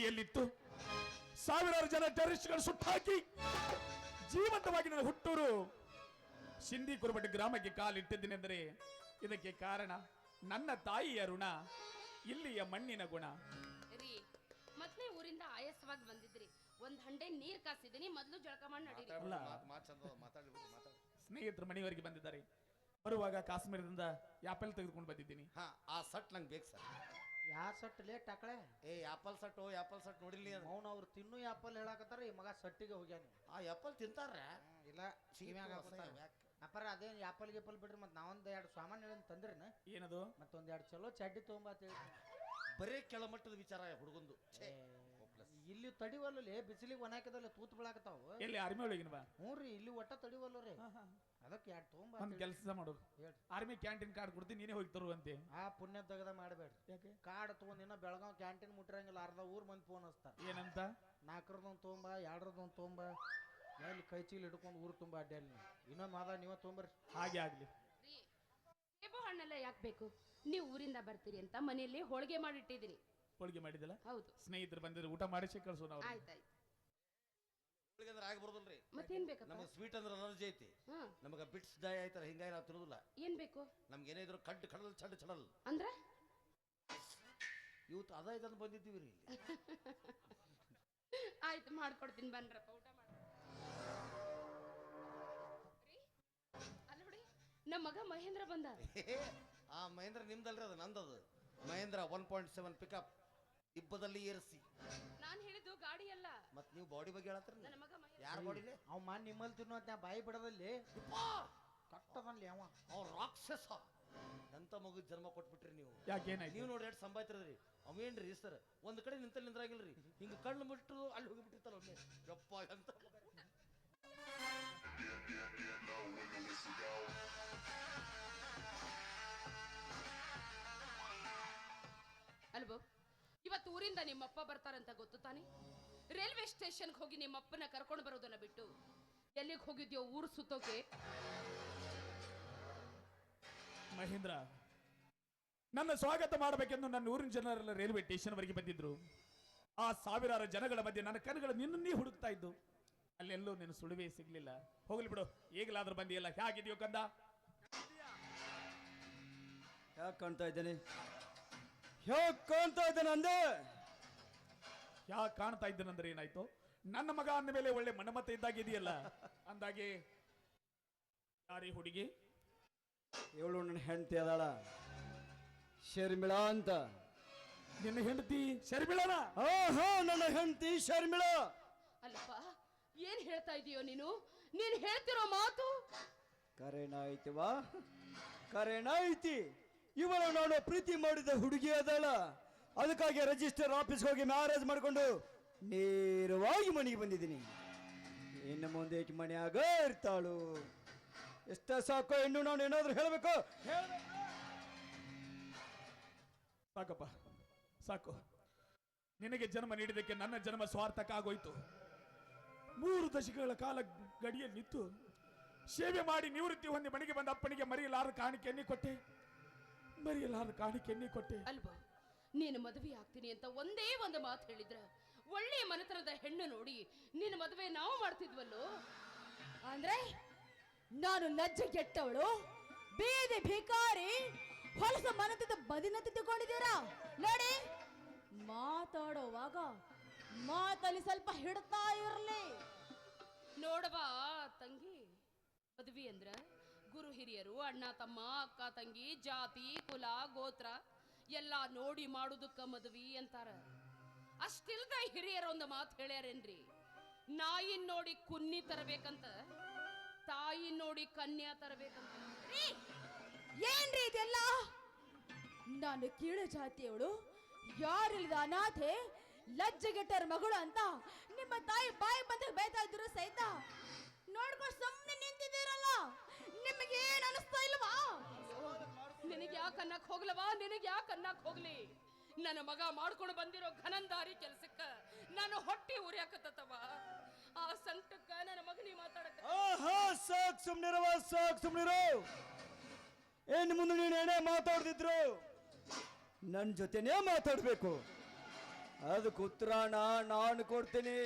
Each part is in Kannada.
ಗಡಿಯಲ್ಲಿತ್ತು. ಸಾವಿರಾರು ಜನ ಟೆರರಿಸ್ಟ್ಗಳು ಸುಟ್ಟಾಕಿ ಜೀವಂತವಾಗಿ ನನ್ನ ಹುಟ್ಟೂರು ಸಿಂಧಿ ಕುರುಬಟ್ಟು ಗ್ರಾಮಕ್ಕೆ ಕಾಲಿಟ್ಟಿದ್ದೇನೆಂದರೆ ಇದಕ್ಕೆ ಕಾರಣ ನನ್ನ ತಾಯಿಯ ಋಣ ಇಲ್ಲಿಯ ಮಣ್ಣಿನ ಗುಣ. ರೀ ಮೊದ್ಲೇ ಊರಿಂದ ಆಯಾಸವಾಗಿ ಬಂದಿದ್ರಿ. ಒಂದ್ ಹಂಡೆ ನೀರ್ ಕಾಸಿದೀನಿ ಮೊದ್ಲು ಜಳಕ ಮಾಡಿ ನಡೀರಿ. ಸ್ನೇಹಿತರು ಮನೆಯವರೆಗೆ ಬಂದಿದ್ದಾರೆ. ಬರುವಾಗ ಕಾಶ್ಮೀರದಿಂದ ಆಪಲ್ ತೆಗೆದುಕೊಂಡು ಬಂದಿದ್ದೀನಿ. ಹಾ ಆ ಸಟ್ ನಂಗೆ ಬೇಕು ಸರ್. ಯಾ ಸಟ್ ಲೇಟ್ ಆಕಳೆ? ಏ ಆಪಲ್ ಸಟ್ ಓ ಆಪಲ್ ಸಟ್ ನೋಡಿರ್ಲಿ ಅದು. ಮೌನ ಅವ್ರು ತಿನ್ನು ಆಪಲ್ ಹೇಳಾಕತ್ತಾರ ಈ ಮಗ ಸಟ್ಟಿಗೆ ಹೋಗ್ಯಾನ ಆ ಆಪಲ್ ತಿಂತಾರ? ಇಲ್ಲ ಕಿವ್ಯಾಗ ಹಾಕ್ಕೊತಾರ. ಅಪ್ಪರ ಅದೇನ್ ಆಪಲ್ ಗಿಪಲ್ ಬಿಡ್ರಿ ಮತ್ತೆ ನಾವೊಂದ್ ಎರಡು ಸಾಮಾನು ಹೇಳಿ ತಂದ್ರಿನ? ಏನದು? ಮತ್ತೊಂದ್ ಎರಡು ಚಲೋ ಚಡ್ಡಿ ತಗೊಂಬಾತಿ ಹೇಳಿ. ಬರೇ ಕೆಳಮಟ್ಟದ ವಿಚಾರ ಹುಡುಗಂದು. ಛೇ. ಇಲ್ಲಿ ತಡಿವಲ್ಲ ಬಿಸಿಲಿಗೆ ಒಣಾಕದಲ್ಲ ತೂತ್ ಬೀಳಾಕತ್ತಾವ. ಎಲ್ಲಿ ಆರ್ಮಿ ಒಳಗಿನವ ಹ್ಞೂ ರೀ ಇಲ್ಲಿ ಒಟ್ಟ ತಡಿವಲ್ಲ ರೀ. ಅದಕ್ಕೆ ಎರಡು ತೊಗೊಂಬ ಒಂದು ಕೆಲಸ ಮಾಡು. ಆರ್ಮಿ ಕ್ಯಾಂಟೀನ್ ಕಾರ್ಡ್ ಕೊಡ್ತೀನಿ ನೀನೇ ಹೋಗಿ ತರುವಂತೆ. ಆ ಪುಣ್ಯ ತೆಗದ ಮಾಡಬೇಡ್ರಿ. ಯಾಕೆ? ಕಾರ್ಡ್ ತೊಗೊಂಡ್ ಇನ್ನ ಬೆಳಗಾವ್ ಕ್ಯಾಂಟೀನ್ ಮುಟ್ಟಿರಂಗಿಲ್ಲ ಅರ್ಧ ಊರ್ ಮಂದಿ ಫೋನ್ ಹಚ್ತಾರೆ. ಏನಂತ? ನಾಲ್ಕರದೊಂದು ತೊಗೊಂಬ ಎರಡರದೊಂದು ತೊಗೊಂಬ. ಎಲ್ಲಿ ಕೈ ಚೀಲ ಹಿಡ್ಕೊಂಡು ಊರು ತುಂಬ ಅಡ್ಡಲ್ಲಿ ಇನ್ನೊಂದು ಮಾದ ನೀವ ತೊಗೊಂಬರ್ರಿ. ಹಾಗೆ ಆಗಲಿ. ಸೇಬು ಹಣ್ಣೆಲ್ಲ ಯಾಕೆ ಬೇಕು? ನೀವು ಊರಿಂದ ಬರ್ತೀರಿ ಅಂತ ಮನೆಯಲ್ಲಿ ಹೋಳಿಗೆ ಮಾಡಿಟ್ಟಿದ್ದೀನಿ ಹೋಳಿಗೆ ಮಾಡಿದಲ್ಲ ಹೌದು. ಸ್ನೇಹಿತರು ಬಂದಿದ್ರೆ ಊಟ ಮಾಡಿಸಿ ಕಳ್ಸು ನಾವು ಆಯ್ತಾಯ್ತು. ಹೋಳಿಗೆ ಅಂದ್ರೆ ಆಗ್ಬಾರ್ದಲ್ರಿ? ಬರೋದಿಲ್ರಿ ಮತ್ತೇನ್ ಬೇಕಪ್ಪ? ನಮಗೆ ಸ್ವೀಟ್ ಅಂದ್ರೆ ಅಲರ್ಜಿ ಐತಿ. ಹಾ. ನಮಗೆ ಬಿಟ್ಸ್ ಡೈ ಆಯ್ತಾರ ಹಿಂಗಾಗಿ ನಾವು ತಿನ್ನೋದಿಲ್ಲ. ಏನ್ ಬೇಕು? ನಮ್ಗೆ ಏನೇ ಇದ್ರು ಕಡ್ಡು ಕಡಲ್ ಚಡ್ ಚಡಲ್. ಅಂದ್ರ? ಇವತ್ತು ಅದ ಇದನ್ನು ಬಂದಿದ್ದೀವಿ ರೀ ಇಲ್ಲಿ. ಆಯ್ತು ಮಾಡ್ಕೊಡ್ತೀನಿ ಬನ್ರಪ್ಪ ಊಟ ಮಾಡಿ. ಅಲ್ಲ ಬಿಡಿ ನಮ್ಮ ಮಗ ಮಹೇಂದ್ರ ಬಂದ ಆ ಮಹೇಂದ್ರ ನಿಮ್ದಲ್ರಿ ಅದು ನಂದದು. Mahindra one point seven pickup ಇಬ್ಬದಲ್ಲಿ ಏರಿಸಿ. ನಾನು ಹೇಳಿದ್ದು ಗಾಡಿ ಅಲ್ಲ. ಮತ್ ನೀವು ಬಾಡಿ ಬಗ್ಗೆ ಹೇಳತ್ರ ನನ್ನ ಮಗ ಯಾರ ಬಾಡಿಲಿ ಅವ್ ಮಾನ್ ನಿಮ್ಮಲ್ಲಿ ತಿನ್ನೋ ಅಂತ ಬಾಯಿ ಬಿಡದಲ್ಲಿ. ಕಟ್ಟದನ್ಲಿ ಅವ. ಅವ್ ರಾಕ್ಷಸ. ಎಂತ ಮಗು ಜನ್ಮ ಕೊಟ್ಬಿಟ್ರಿ ನೀವು? ಯಾಕೇನಾಯ್ತು? ನೀವು ನೋಡಿ ಎಷ್ಟು ಸಂಪಾಯ್ತಿರದ್ರಿ ಅವೇನ್ರಿ ಸರ್? ಒಂದ್ ಕಡೆ ನಿಂತಲ್ಲಿ ನಿಂದ್ರಾಗಿಲ್ರಿ? ಹಿಂಗ ಕಣ್ಣು ಬಿಟ್ಟು ಅಲ್ಲಿ ಹೋಗಿಬಿಟ್ಟಿರ್ತಾರ ಒಮ್ಮೆ. ಯಪ್ಪ ಎಂತ ಮಗ. ಇವತ್ತು ಊರಿಂದ ನಿಮ್ಮಪ್ಪ ಬರ್ತಾರಂತ ಗೊತ್ತು ತಾನೆ? ರೈಲ್ವೆ ಸ್ಟೇಷನ್ಗೆ ಹೋಗಿ ನಿಮ್ಮಪ್ಪನ ಕರ್ಕೊಂಡು ಬರೋದನ್ನ ಬಿಟ್ಟು ಎಲ್ಲಿಗೆ ಹೋಗಿದ್ಯೋ ಊರು ಸುತ್ತೋಕೆ? ಮಹೇಂದ್ರ ನನ್ನ ಸ್ವಾಗತ ಮಾಡಬೇಕೆಂದು ನನ್ನ ಊರಿನ ಜನರೆಲ್ಲ ರೈಲ್ವೆ ಸ್ಟೇಷನ್ ವರೆಗೆ ಬಂದಿದ್ರು. ಆ ಸಾವಿರಾರು ಜನಗಳ ಮಧ್ಯೆ ನನ್ನ ಕಣ್ಣುಗಳು ನಿನ್ನನ್ನೇ ಹುಡುಕ್ತಾ ಇದ್ದು. ಅಲ್ಲೆಲ್ಲೂ ನಿನ್ನ ಸುಳಿವೆ ಸಿಗ್ಲಿಲ್ಲ. ಹೋಗ್ಲಿ ಬಿಡು ಈಗಲಾದ್ರೂ ಬಂದಿಯಲ್ಲ ಹೇಗಿದೆಯೋ ಕಂದ? ಯಾಕೆ ಕಾಣ್ತಾ ಇದ್ದೇನೆ? ಯಾಕೆ ಕಾಣ್ತಾ ಇದ್ದೇನೆ ಅಂದೆ ಯಾಕೆ ಕಾಣ್ತಾ ಇದ್ದನಂದ್ರೆ ಏನಾಯ್ತು? ನನ್ನ ಮಗ ಅಂದ ಮೇಲೆ ಒಳ್ಳೆ ಮನಮತ ಇದ್ದಾಗಿದೆಯಲ್ಲ ಅಂದಾಗೆ ಯಾರಿ ಹುಡುಗಿ? ಏಳು ನನ್ನ ಹೆಂಡತಿ ಅದಾಳ. ಶರ್ಮಿಳಾ ಅಂತ. ನಿನ್ನ ಹೆಂಡತಿ ಶರ್ಮಿಳನ? ನನ್ನ ಹೆಂಡತಿ ಶರ್ಮಿಳಾ. ಅಲ್ಲಪ್ಪ ಏನ್ ಹೇಳ್ತಾ ಇದೀಯೋ ನೀನು? ನೀನ್ ಹೇಳ್ತಿರೋ ಮಾತು? ಕರೆನಾಯ್ತಿವಾ ಕರೆನಾಯ್ತಿ. ಇವಳು ನಾನು ಪ್ರೀತಿ ಮಾಡಿದ ಹುಡುಗಿ ಅದಲ್ಲ. ಅದಕ್ಕಾಗಿ ರಿಜಿಸ್ಟರ್ ಆಫೀಸ್ಗೆ ಹೋಗಿ ಮ್ಯಾರೇಜ್ ಮಾಡಿಕೊಂಡು ನೇರವಾಗಿ ಮನೆಗೆ ಬಂದಿದ್ದೀನಿ. ಇನ್ನು ಮುಂದೆ ಈಕೆ ಮನೆಯಾಗ ಇರ್ತಾಳು? ಎಷ್ಟ ಸಾಕು ಇನ್ನು ನಾನು ಏನಾದರೂ ಹೇಳಬೇಕು? ಸಾಕಪ್ಪ, ಸಾಕು. ನಿನಗೆ ಜನ್ಮ ನೀಡಿದ್ದಕ್ಕೆ ನನ್ನ ಜನ್ಮ ಸ್ವಾರ್ಥಕ್ಕಾಗೋಯ್ತು ಮೂರು ದಶಕಗಳ ಕಾಲ ಗಡಿಯಲ್ಲಿ ನಿಂತು ಸೇವೆ ಮಾಡಿ ನಿವೃತ್ತಿ ಹೊಂದಿ ಮನೆಗೆ ಬಂದ ಅಪ್ಪನಿಗೆ ಮರೆಯಲಾರ ಕಾಣಿಕೆಯನ್ನೇ ಕೊಟ್ಟೆ. ಮರೆಯಲಾರ ನೀ ಕೊಟ್ಟೆ. ಅಲ್ವಾ? ನೀನು ಮದುವೆ ಆಗ್ತೀನಿ ಅಂತ ಒಂದೇ ಒಂದು ಮಾತು ಹೇಳಿದ್ರ? ಒಳ್ಳೆಯ ಮನೆತನದ ಹೆಣ್ಣು ನೋಡಿ ನಿನ್ನ ಮದುವೆ ನಾವು ಮಾಡ್ತಿದ್ವಲ್ಲೋ? ಅಂದ್ರೆ ನಾನು ಲಜ್ಜೆ ಕೆಟ್ಟವಳು, ಬೀದಿ ಭಿಕಾರಿ, ಹೊಲಸ ಮನತದ ಬದಿನ ತಿದ್ದುಕೊಂಡಿದ್ದೀರಾ ನೋಡಿ, ಮಾತಾಡೋವಾಗ ಮಾತಲ್ಲಿ ಸ್ವಲ್ಪ ಹಿಡ್ತಾ ಇರಲಿ. ನೋಡವಾ ತಂಗಿ, ಮದುವೆ ಅಂದ್ರ? ಗುರು ಹಿರಿಯರು, ಅಣ್ಣ, ತಮ್ಮ, ಅಕ್ಕ, ತಂಗಿ, ಜಾತಿ, ಕುಲ, ಗೋತ್ರ ಎಲ್ಲ ನೋಡಿ ಮಾಡುದಕ್ಕ ಮದುವಿ ಅಂತಾರ. ಅಷ್ಟಿಲ್ದ ಹಿರಿಯರ ಒಂದು ಮಾತು ಹೇಳ್ಯಾರೇನ್ರಿ? ನಾಯಿನ್ ನೋಡಿ ಕುನ್ನಿ ತರಬೇಕಂತ, ತಾಯಿ ನೋಡಿ ಕನ್ಯಾ ತರಬೇಕಂತ. ಏನ್ರಿ ಇದೆಲ್ಲ? ನಾನು ಕೀಳು ಜಾತಿಯವಳು, ಯಾರಿಲ್ಲದ ಅನಾಥೆ ಲಜ್ಜೆಗೆಟ್ಟರ ಮಗಳು ಅಂತ ನಿಮ್ಮ ತಾಯಿ ಬಾಯಿ ಬಂದ ಬೈತಾ ಇದ್ರು ಸಹಿತ ನೋಡ್ಕೊಂಡು ಸುಮ್ಮನೆ ನಿಂತಿದ್ದೀರಲ್ಲ? ಅನ್ನಕ್ ಹೋಗ್ಲವಾ? ನಿನಗೆ ಯಾಕೆ ಅನ್ನಕ್ ಹೋಗ್ಲಿ? ನನ್ನ ಮಗ ಮಾಡ್ಕೊಂಡು ಬಂದಿರೋ ಘನಂದಾರಿ ಕೆಲ್ಸಕ್ಕ ನಾನು ಹೊಟ್ಟಿ ಉರಿಯಾಕತ್ತವ ಆ ಸಂಕಟಕ್ಕ ನನ್ನ ಮಗನಿ ಮಾತಾಡಕ ಆಹಾ, ಸಾಕ್ ಸುಮ್ನಿರವ ಸಾಕ್ ಸುಮ್ನಿರು. ಏನ್ ಮುಂದೆ ನೀನು ಏನೇ ಮಾತಾಡ್ದಿದ್ರು ನನ್ನ ಜೊತೆನೇ ಮಾತಾಡ್ಬೇಕು. ಅದಕ್ಕೆ ಉತ್ತರಾಣ ನಾನು ಕೊಡ್ತೀನಿ.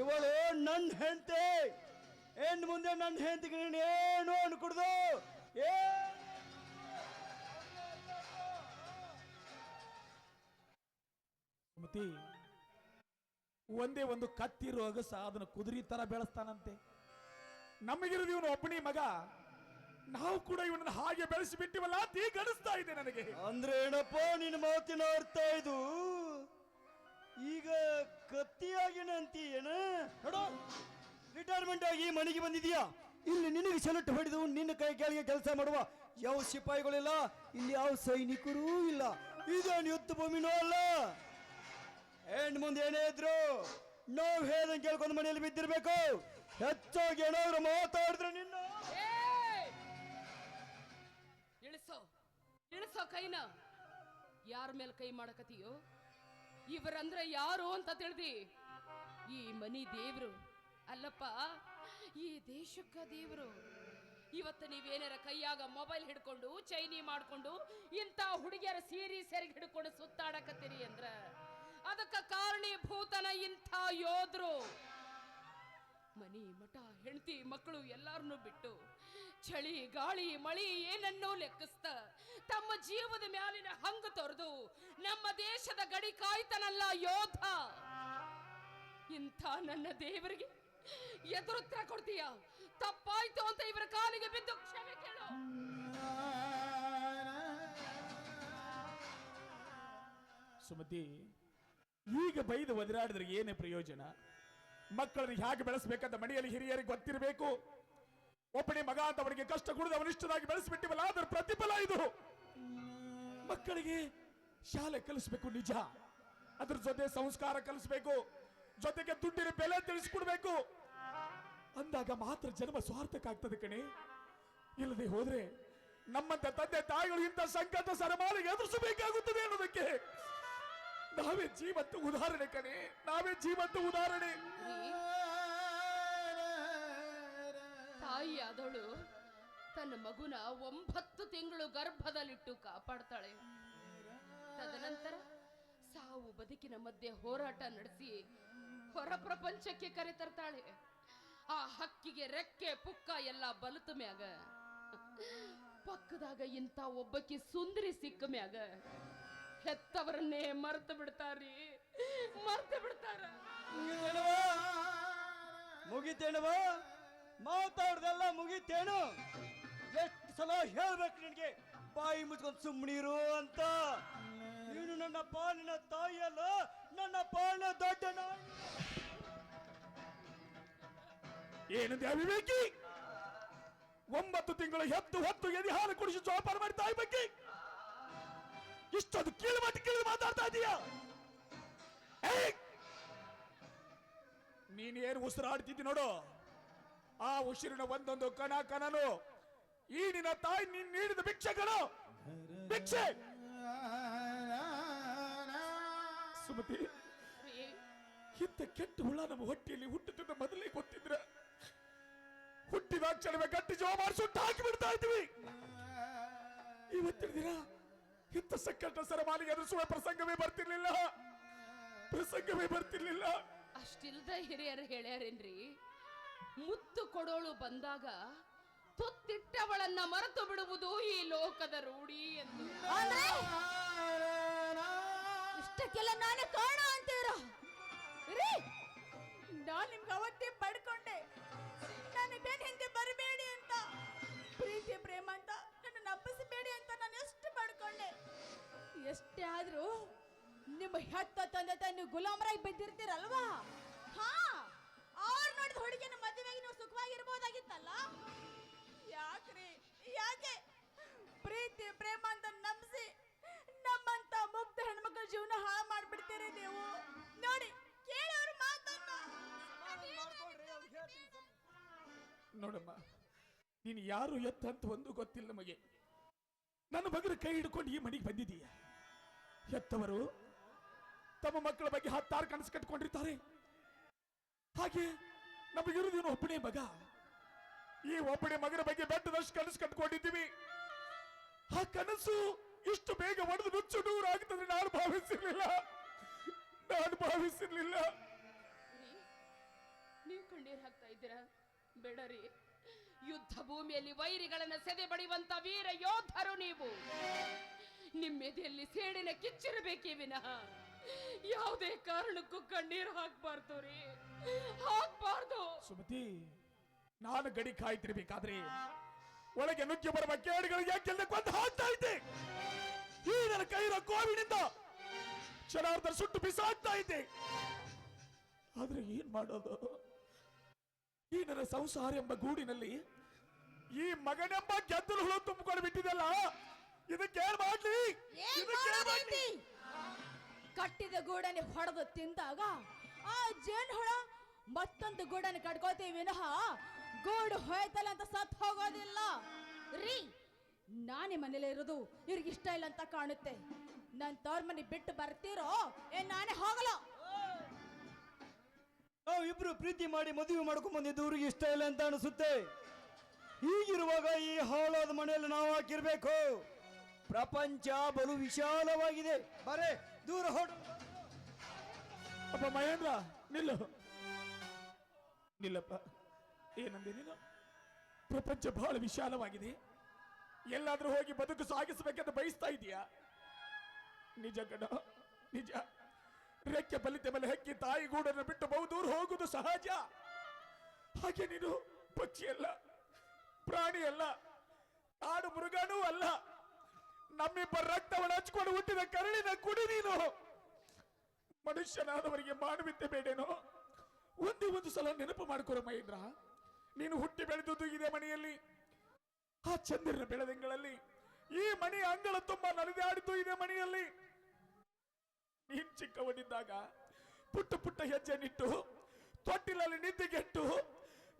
ಇವಳು ನನ್ನ ಹೆಂಡತಿ. ಏನ್ ಮುಂದೆ ನನ್ನ ಹೆಂಡತಿಗೆ ನೀನು ಏನು ಅನ್ಕೊಡ್ದು? ಏ ಸುಮತಿ ಒಂದೇ ಒಂದು ಕತ್ತಿರೋ ಅಗಸ ಅದನ್ನ ಕುದುರೆ ತರ ಬೆಳೆಸ್ತಾನಂತೆ. ನಮಗಿರೋದು ಇವನು ಒಬ್ಬನೇ ಮಗ. ನಾವು ಕೂಡ ಇವನನ್ನ ಹಾಗೆ ಬೆಳೆಸಿ ಬಿಟ್ಟಿವಲ್ಲ ತೀ ಇದೆ ನನಗೆ. ಅಂದ್ರೆ ಏನಪ್ಪ, ನಿನ್ನ ಮಾತಿನ ಅರ್ಥ ಇದು? ಈಗ ಕತ್ತಿಯಾಗಿನ ಅಂತೀಯೇನ ರಿಟೈರ್ಮೆಂಟ್ ಆಗಿ ಮನೆಗೆ ಬಂದಿದೀಯಾ? ಇಲ್ಲಿ ನಿನಗೆ ಸೆಲೆಕ್ಟ್ ಹೊಡೆದು ನಿನ್ನ ಕೈ ಕೆಳಗೆ ಕೆಲಸ ಮಾಡುವ ಯಾವ ಸಿಪಾಯಿಗಳಿಲ್ಲ, ಇಲ್ಲಿ ಯಾವ ಸೈನಿಕರೂ ಇಲ್ಲ. ಇದೇನು ಯುದ್ಧ ಭೂಮಿನೂ ಅಲ್ಲ. ಹೆಣ್ಣು ಮುಂದೆ ಏನೇ ಇದ್ರು ನೋವು ಹೇಳ್ದಂಗೆ ಕೇಳ್ಕೊಂಡು ಮನೆಯಲ್ಲಿ ಬಿದ್ದಿರ್ಬೇಕು. ಹೆಚ್ಚಾಗಿ ಏನಾದ್ರು ಮಾತಾಡಿದ್ರೆ ನಿನ್ನ! ಇಳಿಸೋ. ಇಳಿಸೋ ಕೈನ. ಯಾರ ಮೇಲೆ ಕೈ ಮಾಡಕತ್ತೀಯೋ? ಇವರಂದ್ರೆ ಯಾರು ಅಂತ ತಿಳಿದಿ. ಈ ಮನಿ ದೇವ್ರು. ಅಲ್ಲಪ್ಪ, ಈ ದೇಶಕ್ಕ ದೇವ್ರು. ಇವತ್ತು ನೀವೇನಾರ ಕೈಯಾಗ ಮೊಬೈಲ್ ಹಿಡ್ಕೊಂಡು, ಚೈನಿ ಮಾಡ್ಕೊಂಡು ಇಂಥ ಹುಡುಗಿಯರ ಸೀರಿ ಸೆರಗಿ ಹಿಡ್ಕೊಂಡು ಸುತ್ತಾಡಕತ್ತೀರಿ ಅಂದ್ರ ಅದಕ್ಕ ಕಾರಣೀಭೂತನ ಇಂಥ ಯೋಧರು ಮನಿ ಮಠ, ಹೆಂಡತಿ ಮಕ್ಕಳು ಎಲ್ಲಾರನ್ನೂ ಬಿಟ್ಟು ಚಳಿ, ಗಾಳಿ, ಮಳಿ ಏನನ್ನೂ ಲೆಕ್ಕಿಸ್ತ ತಮ್ಮ ಜೀವದ ಮ್ಯಾಲಿನ ಹಂಗ ತೊರೆದು ನಮ್ಮ ದೇಶದ ಗಡಿ ಕಾಯ್ತನಲ್ಲ ಯೋಧ. ಇಂಥ ನನ್ನ ದೇವರಿಗೆ ಎದುರುತ್ತರ ಕೊಡ್ತೀಯ? ತಪ್ಪಾಯ್ತು ಅಂತ ಇವರ ಕಾಲಿಗೆ ಬಿದ್ದು ಕ್ಷಮೆ ಕೇಳು. ಸುಮತಿ ಈಗ ಬೈದು ಒದರಾಡಿದ್ರೆ ಏನೇ ಪ್ರಯೋಜನ? ಮಕ್ಕಳನ್ನು ಹೇಗೆ ಬೆಳೆಸಬೇಕಂತ ಮನೆಯಲ್ಲಿ ಹಿರಿಯರಿಗೆ ಗೊತ್ತಿರಬೇಕು? ಒಬ್ಬನೇ ಮಗ ಅಂತ ಅವನಿಗೆ ಕಷ್ಟ ಕುಡಿದು ಅವನಿಷ್ಟದಾಗಿ ಬೆಳೆಸಿಬಿಟ್ಟಿವಲ್ಲ, ಅದರ ಪ್ರತಿಫಲ ಇದು. ಮಕ್ಕಳಿಗೆ ಶಾಲೆ ಕಲಿಸ್ಬೇಕು ನಿಜ. ಅದ್ರ ಜೊತೆ ಸಂಸ್ಕಾರ ಕಲಿಸ್ಬೇಕು. ಜೊತೆಗೆ ದುಡ್ಡಿನ ಬೆಲೆ ತಿಳಿಸ್ಕೊಡ್ಬೇಕು. ಅಂದಾಗ ಮಾತ್ರ ಜನ್ಮ ಸ್ವಾರ್ಥಕ್ಕಾಗ್ತದೆ ಕಣೆ. ಇಲ್ಲದೆ ಹೋದ್ರೆ ನಮ್ಮಂತ ತಂದೆ ತಾಯಿಗಳು ಇಂಥ ಸಂಕಟ ಸರಮಾಲಿಗೆ ಎದುರಿಸಬೇಕಾಗುತ್ತದೆ ಅನ್ನೋದಕ್ಕೆ. ನಾವೇ ಜೀವಂತ ಉದಾಹರಣೆ ಕಣೆ, ನಾವೇ ಜೀವಂತ ಉದಾಹರಣೆ. ತಾಯಿ ಆದಳು ತನ್ನ ಮಗುನ ಒಂಬತ್ತು ತಿಂಗಳು ಗರ್ಭದಲ್ಲಿಟ್ಟು ಕಾಪಾಡ್ತಾಳೆ. ತದನಂತರ ಸಾವು ಬದುಕಿನ ಮಧ್ಯೆ ಹೋರಾಟ ನಡೆಸಿ ಹೊರ ಪ್ರಪಂಚಕ್ಕೆ ಕರೆತರ್ತಾಳೆ ಆ ಹಕ್ಕಿಗೆ ರೆಕ್ಕೆ, ಪುಕ್ಕ ಎಲ್ಲ ಬಲತ ಮ್ಯಾಗ. ಪಕ್ಕದಾಗ ಇಂಥ ಒಬ್ಬಕ್ಕೆ ಸುಂದರಿ ಸಿಕ್ಕ ಮ್ಯಾಗ. ಹೆತ್ತವರನ್ನೇ ಮರ್ತು ಬಿಡ್ತಾರಿ ಮರ್ತು ಬಿಡ್ತಾರ. ಮುಗಿತೇಣವ ಮಾತಾಡ್ದೆಲ್ಲ ಮುಗಿತೇನು ಎಷ್ಟು ಸಲ ಹೇಳ್ಬೇಕು ನಿನಗೆ? ಬಾಯಿ ಮುಚ್ಕೊಂಡು ಸುಮ್ಮನಿರು ಅಂತ. ನೀನು ನನ್ನ ಪಾಲಿನ ತಾಯಿಯಲ್ಲ ನನ್ನ ಪಾಲಿನ ದೊಡ್ಡ. ಏನಂದ್ರೆ ಅವಿವೇಕಿ ಒಂಬತ್ತು ತಿಂಗಳು ಹೆತ್ತು ಹೊತ್ತು ಎದೆ ಹಾಲು ಕುಡಿಸಿ ಜೋಪಾನ ಮಾಡಿ ತಾಯಿ ಬಗ್ಗೆ ಇಷ್ಟೊಂದು ಕೀಳು ಮಟ್ಟ ಕೀಳು ಮಾತಾಡ್ತಾ ಇದೀಯ! ನೀನ್ ಏನು ಉಸಿರಾಡ್ತಿದ್ದಿ ನೋಡು? ಆ ಉಸಿರಿನ ಒಂದೊಂದು ಕಣ ಕಣನು ಈ ನಿನ್ನ ತಾಯಿ ನೀನ್ ನೀಡಿದ ಭಿಕ್ಷೆಗಳು. ಭಿಕ್ಷೆ! ಸುಮತಿ ಇಂಥ ಕೆಟ್ಟ ಹುಳ ನಮ್ಮ ಹೊಟ್ಟೆಯಲ್ಲಿ ಹುಟ್ಟುತ್ತಿದ್ದ ಮೊದಲೇ ಗೊತ್ತಿದ್ರ ಹುಟ್ಟಿದ ಕ್ಷಣವೇ ಗಟ್ಟಿ ಜೋ ಸುಟ್ಟು ಹಾಕಿ ಬಿಡ್ತಾ ಇದ್ವಿ ಇವತ್ತಿನ ಇಂಥ ಸಂಕಟ ಸರಮಾಲಿಗೆ ಎದುರಿಸುವ ಪ್ರಸಂಗವೇ ಬರ್ತಿರ್ಲಿಲ್ಲ. ಪ್ರಸಂಗವೇ ಬರ್ತಿರ್ಲಿಲ್ಲ. ಅಷ್ಟಿಲ್ದ ಹಿರಿಯರು ಹೇಳ್ಯಾರೇನ್ರಿ? ಮುತ್ತು ಕೊಡೋಳು ಬಂದಾಗ ತುತ್ತಿಟ್ಟವಳನ್ನ ಮರೆತು ಬಿಡುವುದು ಈ ಲೋಕದ ರೂಢಿ ಎಂದು. ಇಷ್ಟಕ್ಕೆಲ್ಲ ನಾನೇ ಕಾರಣ ಅಂತೀರ ರೀ ನಾನ್ ನಿಮ್ಗೆ ಅವತ್ತೇ ಪಡ್ಕೊಂಡೆ. ನಾನು ಬೇರೆ ಹಿಂದೆ ಬರಬೇಡಿ ಅಂತ? ಪ್ರೀತಿ ಪ್ರೇಮ ಅಂತ? ನನ್ನ ನಪ್ಪಿಸಬೇಡಿ ಅಂತ ನಾನು ಎಷ್ಟು ಪಡ್ಕೊಂಡೆ ಎಷ್ಟೇ ಆದ್ರೂ ನಿಮ್ಮ ಹೆತ್ತ ತಂದೆ ತಾಯಿ ನೀವು ಗುಲಾಮರಾಗಿ ಬಿದ್ದಿರ್ತೀರಲ್ವಾ? ಹಾ, ಅವ್ರು ನೋಡಿದ ಹುಡುಗಿನ ಮದುವೆಗೆ ನೀವು ಸುಖವಾಗಿರ್ಬೋದಾಗಿತ್ತಲ್ಲ? ಯಾಕ್ರಿ? ಯಾಕೆ? ಪ್ರೀತಿ, ಪ್ರೇಮ ಅಂತ ನಂಬಿಸಿ ನಮ್ಮಂತ ಮುಗ್ಧ ಹೆಣ್ಮಕ್ಳ ಜೀವನ ಹಾಳು ಮಾಡ್ಬಿಡ್ತೀರಿ ನೀವು? ನೋಡಿ, ಕೇಳೋರು ಮಾತನ್ನ. ನೋಡಮ್ಮ, ನೀನು ಯಾರು ಎತ್ತಂತ ಒಂದು ಗೊತ್ತಿಲ್ಲ ನಮಗೆ. ನನ್ನ ಮಗನ ಕೈ ಹಿಡ್ಕೊಂಡು ಈ ಮನೆಗೆ ಬಂದಿದೀಯ ಹೆತ್ತವರು ತಮ್ಮ ಮಕ್ಕಳ ಬಗ್ಗೆ ಹತ್ತಾರು ಕನಸು ಕಟ್ಕೊಂಡಿರ್ತಾರೆ ಹಾಗೆ ನಮಗಿರುವುದೇನು ಒಬ್ಬನೇ ಮಗ. ಈ ಒಬ್ಬನೇ ಮಗನ ಬಗ್ಗೆ ಬೆಟ್ಟದಷ್ಟು ಕನಸು ಕಟ್ಕೊಂಡಿದ್ದೀವಿ ಆ ಕನಸು ಇಷ್ಟು ಬೇಗ ಒಡೆದು ನುಚ್ಚು ನೂರಾಗ್ತದೆ ನಾನು ಭಾವಿಸಿರ್ಲಿಲ್ಲ. ನಾನು ಭಾವಿಸಿರ್ಲಿಲ್ಲ. ನೀವು ಕಣ್ಣೀರ್ ಹಾಕ್ತಾ ಇದ್ದೀರಾ? ಬೇಡ ರೀ. ಯುದ್ಧ ಭೂಮಿಯಲ್ಲಿ ವೈರಿಗಳನ್ನು ಸೆದೆ ಬಡಿಯುವಂತ ವೀರ ಯೋಧರು ನೀವು. ನಿಮ್ಮೆದೆಯಲ್ಲಿ ಸೇಡಿನ ಕಿಚ್ಚಿರಬೇಕೇ ವಿನಃ. ಯಾವುದೇ ಕಾರಣಕ್ಕೂ ಕಣ್ಣೀರು ಹಾಕ್ಬಾರ್ದು ರೀ. ಹಾಕ್ಬಾರ್ದು. ಸುಮತಿ, ನಾನು ಗಡಿ ಕಾಯ್ತಿರ್ಬೇಕಾದ್ರೆ ಒಳಗೆ ನುಗ್ಗಿ ಬರುವ ಕೇಡುಗಳು ಯಾಕೆಲ್ಲ ಕೊಂದು ಹಾಕ್ತಾ ಇದ್ದೆ? ಕೈರೋ ಕೋವಿಡಿಂದ ಸುಟ್ಟು ಬಿಸಾಕ್ತಾ ಇದ್ದೆ. ಆದ್ರೆ ಏನ್ ಮಾಡೋದು? ಈ ನನ್ನ ಸಂಸಾರ ಎಂಬ ಗೂಡಿನಲ್ಲಿ ಈ ಮಗನೆಂಬ ಗೆದ್ದಲು ಹುಳು ತುಂಬಿಕೊಂಡು ಬಿಟ್ಟಿದಲ್ಲ ಇದಕ್ಕೆ ಏನ್ ಮಾಡ್ಲಿ? ಮಾಡ್ಲಿ? ಕಟ್ಟಿದ ಗೂಡನೆ ಹೊಡೆದು ತಿಂದಾಗ ಆ ಜೇನ್ ಹುಳ ಮತ್ತೊಂದು ಗೂಡನ್ನು ಕಟ್ಕೋತೀವಿ ವಿನಃ ಗೂಡು ಹೋಯ್ತಲ್ಲ ಅಂತ ಸತ್ ಹೋಗೋದಿಲ್ಲ. ರೀ ನಾನೇ ಮನೇಲಿ ಇರೋದು ಇವ್ರಿಗೆ ಇಷ್ಟ ಇಲ್ಲ ಅಂತ ಕಾಣುತ್ತೆ. ನನ್ ತವ್ರ ಮನೆ ಬಿಟ್ಟು ಬರ್ತೀರೋ ಏ ನಾನೇ ಹೋಗಲ್ಲ. ನಾವು ಇಬ್ರು ಪ್ರೀತಿ ಮಾಡಿ ಮದುವೆ ಮಾಡ್ಕೊಂಡ್ ಬಂದಿದ್ದು ಇವ್ರಿಗೆ ಇಷ್ಟ ಇಲ್ಲ ಅಂತ ಅನಿಸುತ್ತೆ. ಹೀಗಿರುವಾಗ ಈ ಹಾಳಾದ ಮನೆಯಲ್ಲಿ ನಾವು ಹಾಕಿರ್ಬೇಕು. ಪ್ರಪಂಚ ಬಲು ವಿಶಾಲವಾಗಿದೆ. ಬರೇ, ದೂರ ಹೊಡ ಅಪ್ಪ ಮಹೇಂದ್ರ, ನಿಲ್ಲು. ನಿಲ್ಲಪ್ಪ. ಏನಂದೆ ನೀನು? ಪ್ರಪಂಚ ಬಹಳ ವಿಶಾಲವಾಗಿದೆ. ಎಲ್ಲಾದ್ರೂ ಹೋಗಿ ಬದುಕು ಸಾಗಿಸಬೇಕಂತ ಬಯಸ್ತಾ ಇದೀಯಾ? ನಿಜ ಕಣ, ನಿಜ. ರೆಕ್ಕೆ ಬಲಿತ ಮೇಲೆ ಹಕ್ಕಿ ತಾಯಿ ಗೂಡನ್ನು ಬಿಟ್ಟು ಬಹುದೂರು ಹೋಗುವುದು ಸಹಜ. ಹಾಗೆ ನೀನು ಪಕ್ಷಿ ಅಲ್ಲ ಪ್ರಾಣಿ ಅಲ್ಲ ಕಾಡು ಮೃಗನೂ ಅಲ್ಲ. ನಮ್ಮಿಬ್ಬರ ರಕ್ತವನ್ನು ಹಚ್ಕೊಂಡು ಹುಟ್ಟಿದ ಕರುಳಿನ ಕುಡಿ ನೀನು. ಮನುಷ್ಯನಾದವರಿಗೆ ಮಾನವಿದ್ದೆ ಬೇಡೇನೋ? ಒಂದೇ ಒಂದು ಸಲ ನೆನಪು ಮಾಡ್ಕೊರ ಮಹೇಂದ್ರ. ನೀನು ಹುಟ್ಟಿ ಬೆಳೆದದ್ದು ಇದೇ ಮನೆಯಲ್ಲಿ, ಆ ಚಂದಿರನ ಬೆಳದಿಂಗಳಲ್ಲಿ, ಈ ಮನೆಯ ಅಂಗಳ ತುಂಬ ನಲಿದಾಡಿದ್ದು ಇದೇ ಮನೆಯಲ್ಲಿ. ನೀನ್ ಚಿಕ್ಕವನಿದ್ದಾಗ ಪುಟ್ಟ ಪುಟ್ಟ ಹೆಜ್ಜೆ ನಿಟ್ಟು ತೊಟ್ಟಿಲಲ್ಲಿ ನಿದ್ದೆಗೆಟ್ಟು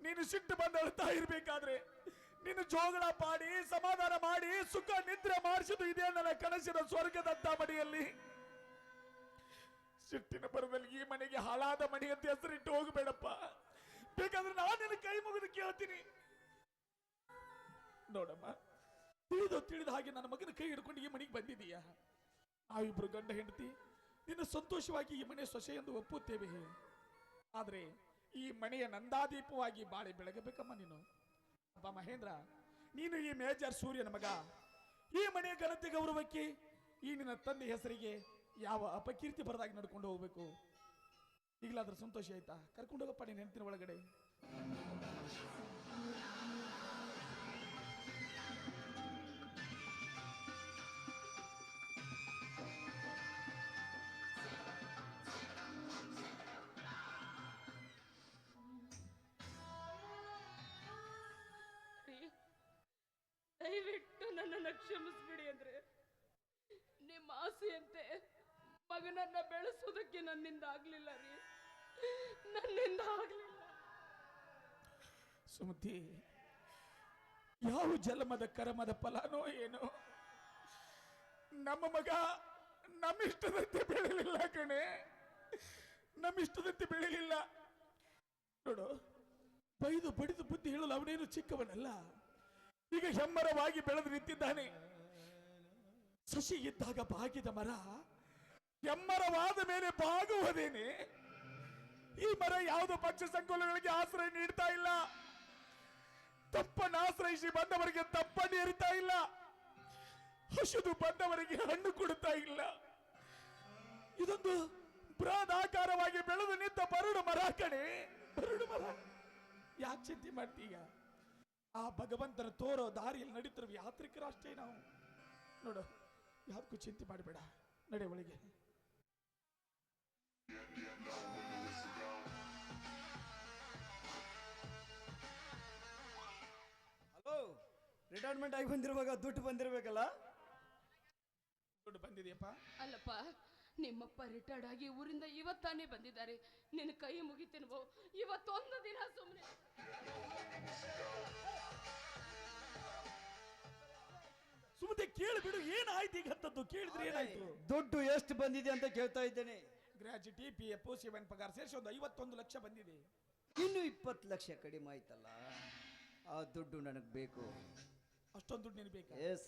ನೀನು ಸಿಟ್ಟು ಬಂದಳುತ್ತಾ ಅಳ್ತಾ ಇರ್ಬೇಕಾದ್ರೆ ನೀನು ಜೋಗಳ ಪಾಡಿ, ಸಮಾಧಾನ ಮಾಡಿ, ಸುಖ ನಿದ್ರೆ ಮಾಡಿಸಿದ್ದು ಇದೇ ನನ್ನ ಕನಸಿನ ಸ್ವರ್ಗದಂತ ಮಡಿಯಲ್ಲಿ. ಸಿಟ್ಟಿನ ಬರದಲ್ಲಿ ಈ ಮನೆಗೆ ಹಾಳಾದ ಮನೆ ಅಂತ ಹೆಸರಿಟ್ಟು ಹೋಗಬೇಡಪ್ಪ. ಬೇಕಾದ್ರೆ ನಾನು ನಿನ್ನ ಕೈ ಮುಗಿದು ಕೇಳ್ತೀನಿ. ನೋಡಮ್ಮ, ತಿಳಿದು ತಿಳಿದ ಹಾಗೆ ನನ್ನ ಮಗನ ಕೈ ಹಿಡ್ಕೊಂಡು ಈ ಮನೆಗೆ ಆ ನಾವಿಬ್ರು ಗಂಡ ಹೆಂಡತಿ, ನಿನ್ನ ಸಂತೋಷವಾಗಿ ಈ ಮನೆ ಸೊಸೆ ಎಂದು ಒಪ್ಪುತ್ತೇವೆ ಆದರೆ ಈ ಮನೆಯ ನಂದಾದೀಪವಾಗಿ ಬಾಳೆ ಬೆಳಗಬೇಕಮ್ಮ ನೀನು. ಅಪ್ಪ ಮಹೇಂದ್ರ, ನೀನು ಈ ಮೇಜರ್ ಸೂರ್ಯನ ಮಗ. ಈ ಮನೆಯ ಘನತೆ ಗೌರವಕ್ಕೆ ಈ ನಿನ್ನ ತಂದೆ ಹೆಸರಿಗೆ ಯಾವ ಅಪಕೀರ್ತಿ ಬರದಾಗಿ ನಡ್ಕೊಂಡು ಹೋಗ್ಬೇಕು? ಈಗಲಾದ್ರೂ ಸಂತೋಷ ಆಯ್ತಾ? ಕರ್ಕೊಂಡು ಹೋಗಪ್ಪ ನೀನು ಒಳಗಡೆ. ದಯವಿಟ್ಟು ನನ್ನನ್ನು ಕ್ಷಮಿಸ್ಬಿಡಿ ಅಂದ್ರೆ. ನಿಮ್ಮ ಆಸೆಯಂತೆ ಮಗನನ್ನ ಬೆಳೆಸೋದಕ್ಕೆ ನನ್ನಿಂದ ಆಗ್ಲಿಲ್ಲ ರೀ. ನನ್ನಿಂದ ಆಗ್ಲಿಲ್ಲ. ಸುಮತಿ, ಯಾವ ಜನ್ಮದ ಕರ್ಮದ ಫಲನೋ ಏನೋ. ನಮ್ಮ ಮಗ ನಮ್ಮಿಷ್ಟದಂತೆ ಬೆಳೆಯಲಿಲ್ಲ ಕಣೆ. ನಮ್ಮಿಷ್ಟದಂತೆ ಬೆಳೆಯಲಿಲ್ಲ. ನೋಡು, ಬೈದು ಬಡಿದು ಬುದ್ಧಿ ಹೇಳಲು ಅವನೇನು ಚಿಕ್ಕವನಲ್ಲ. ಈಗ ಹೆಮ್ಮರವಾಗಿ ಬೆಳೆದು ನಿಂತಿದ್ದಾನೆ. ಸಸಿ ಇದ್ದಾಗ ಬಾಗಿದ ಮರ, ಹೆಮ್ಮರವಾದ ಮೇಲೆ ಬಾಗುವುದೇನೆ ಈ ಮರ ಯಾವುದು? ಪಕ್ಷ ಸಂಕುಲಗಳಿಗೆ ಆಶ್ರಯ ನೀಡ್ತಾ ಇಲ್ಲ. ತಪ್ಪನ್ನು ಆಶ್ರಯಿಸಿ ಬಂದವರಿಗೆ ತಪ್ಪನ್ನು ಇರ್ತಾ ಇಲ್ಲ. ಹಸಿದು ಬಂದವರಿಗೆ ಹಣ್ಣು ಕೊಡುತ್ತಾ ಇಲ್ಲ. ಇದೊಂದು ಬೃಹದಾಕಾರವಾಗಿ ಬೆಳೆದು ನಿಂತ ಬರಡು ಮರ ಕಣೆ. ಬರಡು ಮರ. ಯಾಕೆ ಚಿಂತೆ ಮಾಡ್ತೀಗ ಆ ಭಗವಂತನ ತೋರೋ ದಾರಿಯಲ್ಲಿ ನಡೀತಿರುವ ಯಾತ್ರಿಕರಷ್ಟೇ ನಾವು. ನೋಡು ಯಾವ್ದಕ್ಕೂ ಚಿಂತೆ ಮಾಡಬೇಡ. ನಡೆ ಒಳಗೆ. ಹಲೋ ರಿಟೈರ್ಮೆಂಟ್ ಆಗಿ ಬಂದಿರುವಾಗ ದುಡ್ಡು ಬಂದಿರಬೇಕಲ್ಲ? ದುಡ್ಡು ಬಂದಿದೆಯಪ್ಪ? ಅಲ್ಲಪ್ಪ ನಿಮ್ಮಪ್ಪ ರಿಟೈರ್ಡ್ ಆಗಿ ಊರಿಂದ ಇವತ್ತಾನೇ ಬಂದಿದ್ದಾರೆ. ನಿನ್ನ ಕೈ ಮುಗಿತೇನೋ ಬೋ. ಇವತ್ತೊಂದು ದಿನ ಸುಮ್ಮನೆ ಸುಮ್ಮನೆ ಕೇಳಿಬಿಡು ಏನಾಯ್ತು ಈಗ ಅಂತದ್ದು? ಕೇಳಿದ್ರೆ ಏನಾಯ್ತು? ದುಡ್ಡು ಎಷ್ಟು ಬಂದಿದೆ ಅಂತ ಕೇಳ್ತಾ ಇದ್ದೇನೆ. ಗ್ರಾಜ್ಯುಟಿ ಪಿ ಎಫ್ ಸಿವನ್ ಪಗಾರ ಸೇರಿಸಿ ಒಂದು ಐವತ್ತೊಂದು ಲಕ್ಷ ಬಂದಿದೆ. ಇನ್ನು ಇಪ್ಪತ್ತು ಲಕ್ಷ ಕಡಿಮೆ ಆಯ್ತಲ್ಲ ಆ ದುಡ್ಡು ನನಗೆ ಬೇಕು. ಅಷ್ಟೊಂದು ದುಡ್ಡು ನಿನಗೆ ಬೇಕಾ? ಎಸ್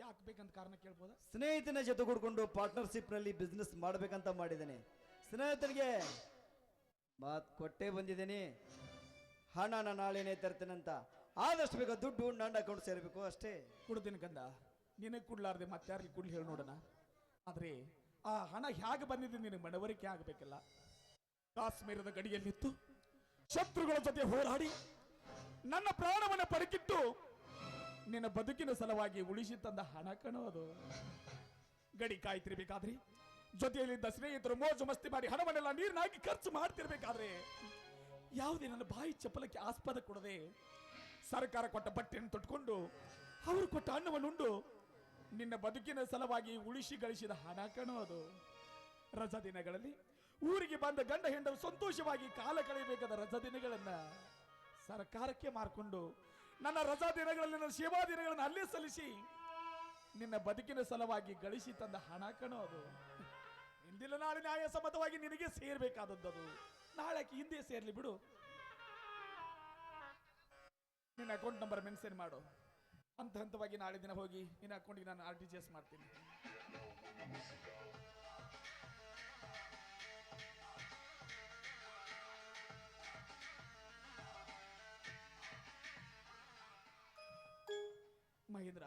ಯಾಕೆ ಬೇಕಂತ ಕಾರಣ ಕೇಳ್ಬೋದಾ? ಸ್ನೇಹಿತನ ಜೊತೆ ಕೂಡ್ಕೊಂಡು ಪಾರ್ಟ್ನರ್ಶಿಪ್ನಲ್ಲಿ ಬಿಸ್ನೆಸ್ ಮಾಡ್ಬೇಕಂತ ಮಾಡಿದ್ದೇನೆ. ಸ್ನೇಹಿತರಿಗೆ ಮಾತು ಕೊಟ್ಟೇ ಬಂದಿದ್ದೀನಿ. ನಾನು ನಾಳೆನೇ ತರ್ತೇನಂತ. ಆದಷ್ಟು ಬೇಗ ದುಡ್ಡು ನನ್ನ ಅಕೌಂಟ್ ಸೇರಬೇಕು ಅಷ್ಟೇ. ಕೊಡ್ತೀನಿ ಕಂದ ನಿನಗೆ ಕೊಡ್ಲಾರ್ದೆ ಮತ್ತಾರಿಗೆ ಕೊಡ್ಲಿ ಹೇಳಿ ನೋಡೋಣ. ಆದರೆ ಆ ಹಣ ಹೇಗೆ ಬಂದಿದೆ ನಿನಗೆ ಮನವರಿಕೆ ಆಗಬೇಕಲ್ಲ. ಕಾಶ್ಮೀರದ ಗಡಿಯಲ್ಲಿತ್ತು. ಶತ್ರುಗಳ ಜೊತೆ ಹೋರಾಡಿ ನನ್ನ ಪ್ರಾಣವನ್ನು ಪರಕಿಟ್ಟು ನಿನ್ನ ಬದುಕಿನ ಸಲುವಾಗಿ ಉಳಿಸಿ ತಂದ ಹಣ ಕಣೋದು ಗಡಿ ಕಾಯ್ತಿರ್ಬೇಕಾದ್ರಿ ಜೊತೆಯಲ್ಲಿದ್ದ ಸ್ನೇಹಿತರು ಮೋಜು ಮಸ್ತಿ ಮಾಡಿ ಹಣವನ್ನೆಲ್ಲ ನೀರಿನಾಗಿ ಖರ್ಚು ಮಾಡ್ತಿರ್ಬೇಕಾದ್ರೆ ಯಾವುದೇ ನನ್ನ ಬಾಯಿ ಚಪ್ಪಲಕ್ಕೆ ಆಸ್ಪದ ಕೊಡದೆ ಸರ್ಕಾರ ಕೊಟ್ಟ ಬಟ್ಟೆಯನ್ನು ತೊಟ್ಕೊಂಡು ಅವರು ಕೊಟ್ಟ ಅನ್ನವನ್ನು ಉಂಡು ನಿನ್ನ ಬದುಕಿನ ಸಲುವಾಗಿ ಉಳಿಸಿ ಗಳಿಸಿದ ಹಣ ಕಣೋದು ರಜಾ ದಿನಗಳಲ್ಲಿ ಊರಿಗೆ ಬಂದ ಗಂಡ ಹೆಂಡರು ಸಂತೋಷವಾಗಿ ಕಾಲ ಕಳೆಯಬೇಕಾದ ರಜಾ ದಿನಗಳನ್ನ ಸರ್ಕಾರಕ್ಕೆ ಮಾರ್ಕೊಂಡು ನನ್ನ ರಜಾ ದಿನಗಳಲ್ಲಿ, ನನ್ನ ಸೇವಾ ದಿನಗಳನ್ನು ಅಲ್ಲೇ ಸಲ್ಲಿಸಿ, ನಿನ್ನ ಬದುಕಿನ ಸಲುವಾಗಿ ಗಳಿಸಿ ತಂದ ಹಣ ಕಣೋ ಅದು. ಇಂದಿಲ್ಲ ನಾಳೆ ನ್ಯಾಯಸಮ್ಮತವಾಗಿ ನಿನಗೆ ಸೇರ್ಬೇಕಾದದ್ದು ಅದು ನಾಳೆ ಹಿಂದೆ ಸೇರ್ಲಿ ಬಿಡು. ನಿನ್ನ ಅಕೌಂಟ್ ನಂಬರ್ ಮೆನ್ಷನ್ ಮಾಡು. ಹಂತ ಹಂತವಾಗಿ ನಾಳೆ ದಿನ ಹೋಗಿ ನಿನ್ನ ಅಕೌಂಟಿಗೆ ನಾನು ಆರ್ ಟಿ ಜಿ ಎಸ್ ಮಾಡ್ತೀನಿ. ಮಹೇಂದ್ರ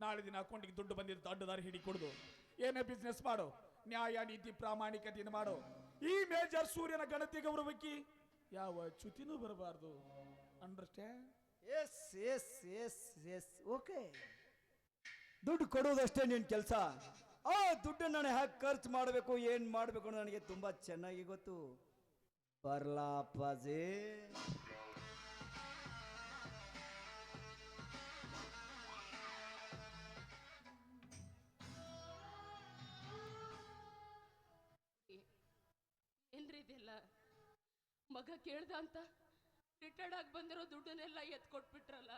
ನಾಳೆ ದಿನ ಅಕೌಂಟಿಗೆ ದುಡ್ಡು ಬಂದಿದ್ದು ದಾರಿ ಹಿಡಿ ಕೊಡುದು. ಏನೇ ಬಿಸ್ನೆಸ್ ಮಾಡು ನ್ಯಾಯ ನೀತಿ ಪ್ರಾಮಾಣಿಕತೆಯಿಂದ ಮಾಡು. ಈ ಮೇಜರ್ ಸೂರ್ಯನ ಗಣತಿ ಗೌರವಕ್ಕೆ ಯಾವ ಚ್ಯುತಿನೂ ಬರಬಾರ್ದು. Understand yes yes yes yes okay ದುಡ್ಡು ಕೊಡೋದಷ್ಟೇ ನಿನ್ ಕೆಲಸ. ಆ ದುಡ್ಡು ನಾನು ಹ್ಯಾಕ್ ಖರ್ಚು ಮಾಡಬೇಕು ಏನು ಮಾಡಬೇಕು ನನಗೆ ತುಂಬಾ ಚೆನ್ನಾಗಿ ಗೊತ್ತು. ಬರ್ಲಾ ಇದೆಲ್ಲ ಮಗ ಕೇಳ್ದ ಅಂತ ರಿಟೈರ್ಡ್ ಆಗಿ ಬಂದಿರೋ ದುಡ್ಡನ್ನೆಲ್ಲ ಎತ್ಕೊಟ್ಬಿಟ್ರಲ್ಲ.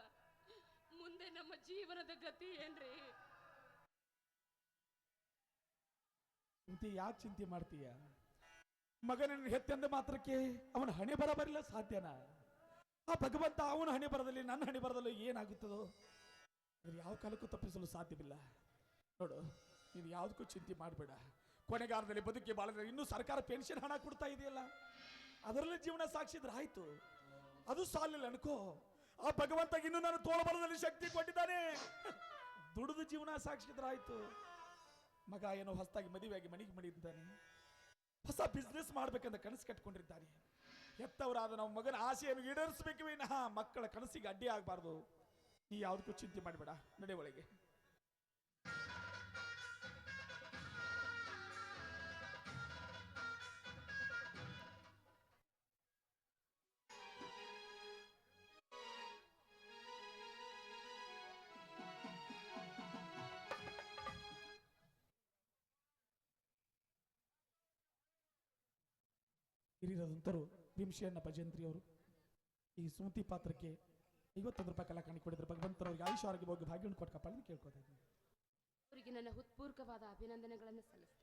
ಮುಂದೆ ನಮ್ಮ ಜೀವನದ ಗತಿ ಏನ್ರಿ? ಚಿಂತೆ ಯಾಕೆ ಚಿಂತೆ ಮಾಡ್ತೀಯ? ಮಗನನ್ನು ಹೆತ್ತೆಂದ ಮಾತ್ರಕ್ಕೆ ಅವನ ಹಣೆ ಬರ ಬರಲಿಲ್ಲ ಸಾಧ್ಯನಾ? ಆ ಭಗವಂತ ಅವನ ಹಣೆ ಬರದಲ್ಲಿ ನನ್ನ ಹಣೆ ಬರದಲ್ಲಿ ಏನಾಗುತ್ತದೋ? ಯಾವ ಕಾಲಕ್ಕೂ ತಪ್ಪಿಸಲು ಸಾಧ್ಯವಿಲ್ಲ. ನೋಡು, ನೀನು ಯಾವುದಕ್ಕೂ ಚಿಂತೆ ಮಾಡಬೇಡ. ಕೊನೆಗಾಲದಲ್ಲಿ ಬದುಕಿ ಬಾಳಿದ್ರೆ ಇನ್ನೂ ಸರ್ಕಾರ ಪೆನ್ಷನ್ ಹಣ ಕೊಡ್ತಾ ಇದೆಯಲ್ಲ? ಅದರಲ್ಲಿ ಜೀವನ ಸಾಕ್ಷಿದ್ರೆ ಆಯ್ತು ಅದು ಸಾಲಿಲ್ಲ ಅನ್ಕೋ. ಆ ಭಗವಂತ ಇನ್ನು ನನ್ನ ತೋಳಬಲದಲ್ಲಿ ಶಕ್ತಿ ಕೊಟ್ಟಿದ್ದಾನೆ. ದುಡಿದು ಜೀವನ ಸಾಕ್ಷಿದ್ರೆ ಆಯ್ತು ಮಗ ಏನೋ ಹೊಸದಾಗಿ ಮದುವೆಯಾಗಿ ಮನೆಗೆ ಮಡಿದ್ದಾನೆ ಹೊಸ ಬಿಸ್ನೆಸ್ ಮಾಡ್ಬೇಕಂತ ಕನಸು ಕಟ್ಕೊಂಡಿದ್ದಾನೆ. ಎತ್ತವರಾದ ನಾವು ಮಗನ ಆಸೆಯನ್ನು ಈಡೇರಿಸಬೇಕು ವಿನಃ ಮಕ್ಕಳ ಕನಸಿಗೆ ಅಡ್ಡಿ ಆಗಬಾರ್ದು. ನೀ ಯಾವುದಕ್ಕೂ ಚಿಂತೆ ಮಾಡಬೇಡ. ನಡೆ ಒಳಗೆ. ಹಿರಿಯರಂತರು ಭೀಮಶೇನ ಭಜಂತ್ರಿ ಅವರು ಈ ಸುಮತಿ ಪಾತ್ರಕ್ಕೆ ಐವತ್ತೊಂದು ರೂಪಾಯಿ ಕಲಾ ಕಾಣಿ ಕೊಡಿದ್ರೆ ಭಗವಂತರವ್ರಿಗೆ ಆಯುಷ ಹೋಗಿ ಭಾಗ್ಯವನ್ನು ಕೊಟ್ಟು ಅಂತ ಕೇಳ್ಕೊತಾ ಇದ್ದೀನಿ. ಅವರಿಗೆ ನನ್ನ ಹೃತ್ಪೂರ್ವಕವಾದ ಅಭಿನಂದನೆಗಳನ್ನು ಸಲ್ಲಿಸ್ತೇನೆ.